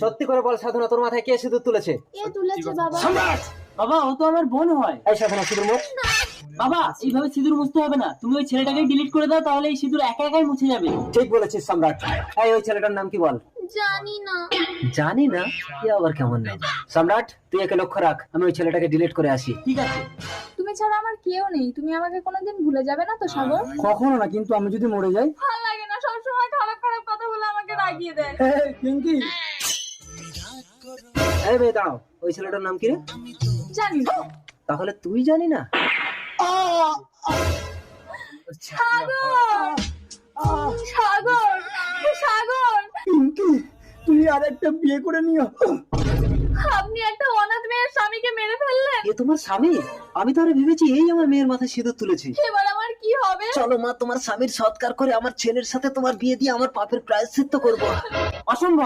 সত্যি করে বল সাধনা তোর মাথায় কে সিঁদুর তুলেছে? বাবা? বাবা ও তো আমার বোন হয়। এই সাধনা সিঁদুর মুখ বাবা এইভাবে সিঁদুর মুছতে হবে না। তুমি ওই ছেলেটাকে ডিলিট করে দাও তাহলে এই সিঁদুর একা একাই মুছে যাবে। ঠিক বলেছিস সম্রাট। এই ওই ছেলেটার নাম কি বল? জানি না। জানি না? আবার কেমন নাম? সম্রাট তুই একে লক্ষ্য রাখ আমি ওই ছেলেটাকে ডিলিট করে আসি। ঠিক আছে। তুমি ছাড়া আমার কেউ নেই। তুমি আমাকে কোনোদিন ভুলে যাবে না তো সাগর? কখনো না কিন্তু আমি যদি মরে যাই? বলে দেয়। পিঙ্কি। এই বে দাঁড়াও ওই ছেলেটার নাম কি রে? জানি না। তাহলে তুই জানি না? সাগর! সাগর সাগর! পিঙ্কি আর একটা বিয়ে করে নিও। আপনি একটা অনাথ মেয়ের স্বামীকে মেরে ফেললেন? এ তোমার স্বামী? আমি তো আরে ভেবেছি এই আমার মেয়ের মাথায় সিঁদুর তুলেছি। এবার আমার কি হবে? চলো মা তোমার স্বামীর সৎকার করে আমার ছেলের সাথে তোমার বিয়ে দিয়ে আমার পাপের প্রায়শ্চিত্ত করব। অসম্ভব।